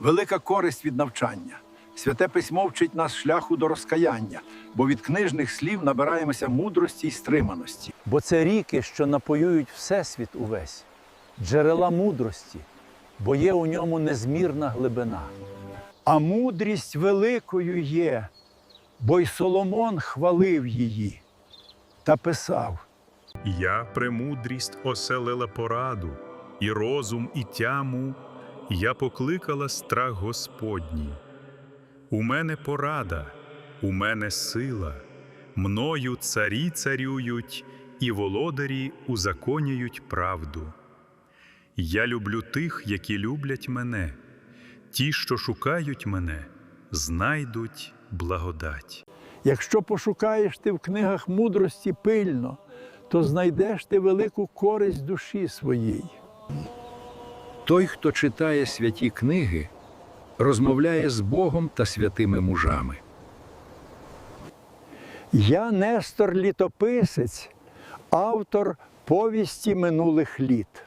велика користь від навчання. Святе письмо вчить нас шляху до розкаяння, бо від книжних слів набираємося мудрості й стриманості. Бо це ріки, що напоюють Всесвіт увесь, джерела мудрості, бо є у ньому незмірна глибина. А мудрість великою є, бо й Соломон хвалив її та писав. Я премудрість оселила пораду, і розум, і тяму, я покликала страх Господній. У мене порада, у мене сила, мною царі царюють, і володарі узаконюють правду. Я люблю тих, які люблять мене, ті, що шукають мене, знайдуть благодать. Якщо пошукаєш ти в книгах мудрості пильно, то знайдеш ти велику користь душі своїй. Той, хто читає святі книги, розмовляє з Богом та святими мужами. Я Нестор Літописець, автор повісті минулих літ.